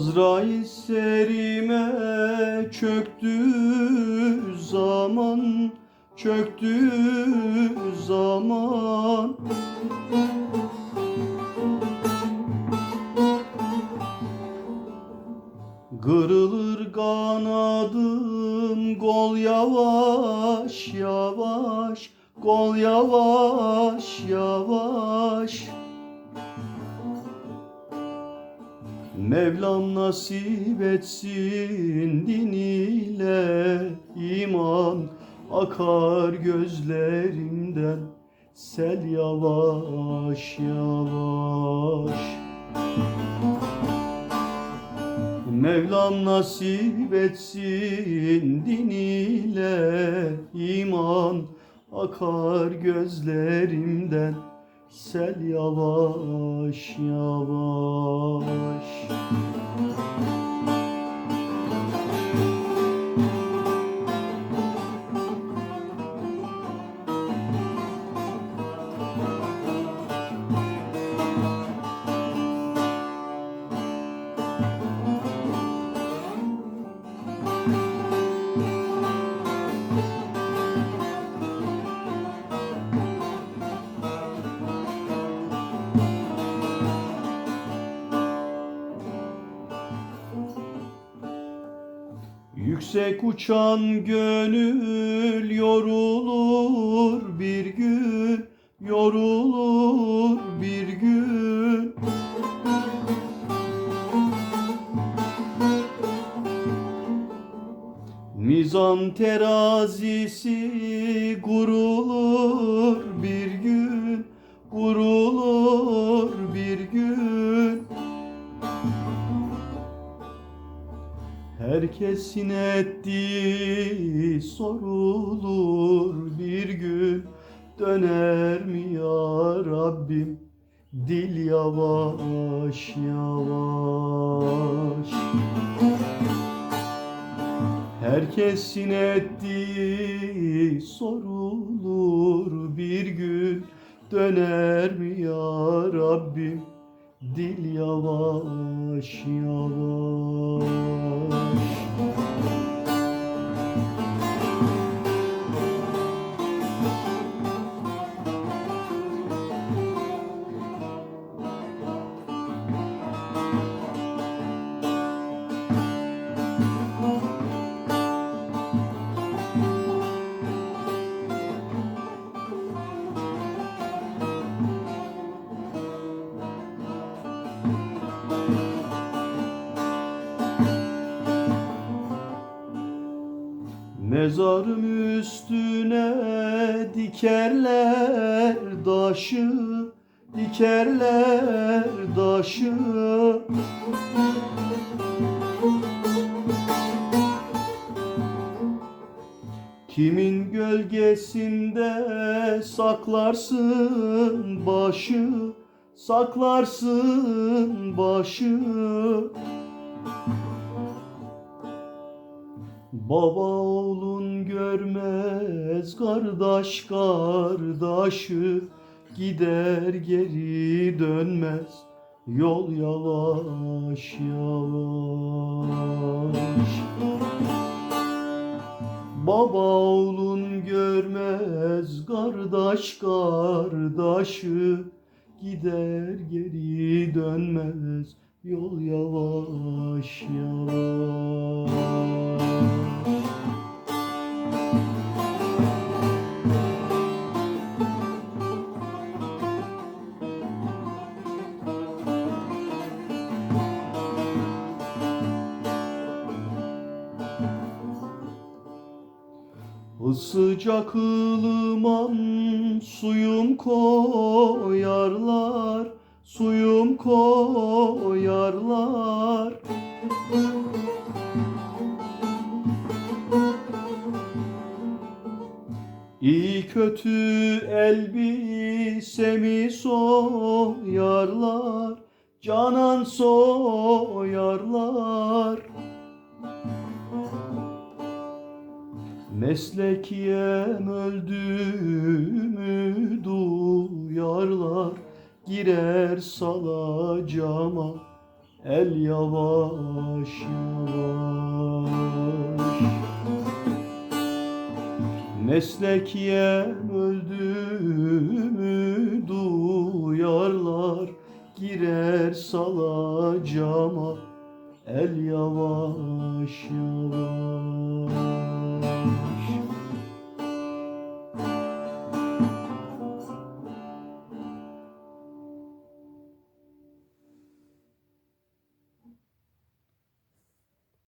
Azrail serime çöktü zaman çöktü zaman. Kırılır kanadım gol yavaş yavaş Gol yavaş yavaş Mevlam nasip etsin din ile iman Akar gözlerimden sel yavaş yavaş. Mevlam nasip etsin din ile iman Akar gözlerimden sel yavaş yavaş Yüksek uçan gönül yorulur bir gün Yorulur bir gün. Mizan terazisi gurulur bir gün Gurulur Herkesin ettiği sorulur bir gün. Döner mi ya Rabbim? Dil yavaş yavaş. Herkesin ettiği sorulur bir gün. Döner mi ya Rabbim? Dil yavaş yavaş Mezarım üstüne dikerler daşı Dikerler daşı. Kimin gölgesinde saklarsın başı Saklarsın başı Baba oğlun görmez kardeş kardeşı gider geri dönmez yol yavaş yavaş. Baba oğlun görmez kardeş kardeşı gider geri dönmez yol yavaş yavaş Sıcak ılıman suyum koyarlar, suyum koyarlar. İyi kötü elbisemi soyarlar, canan soyarlar. Meslekiyem öldüğümü duyarlar Girer salacama El yavaş yavaş. Meslek yem öldü mü duyarlar Girer salacama El yavaş yavaş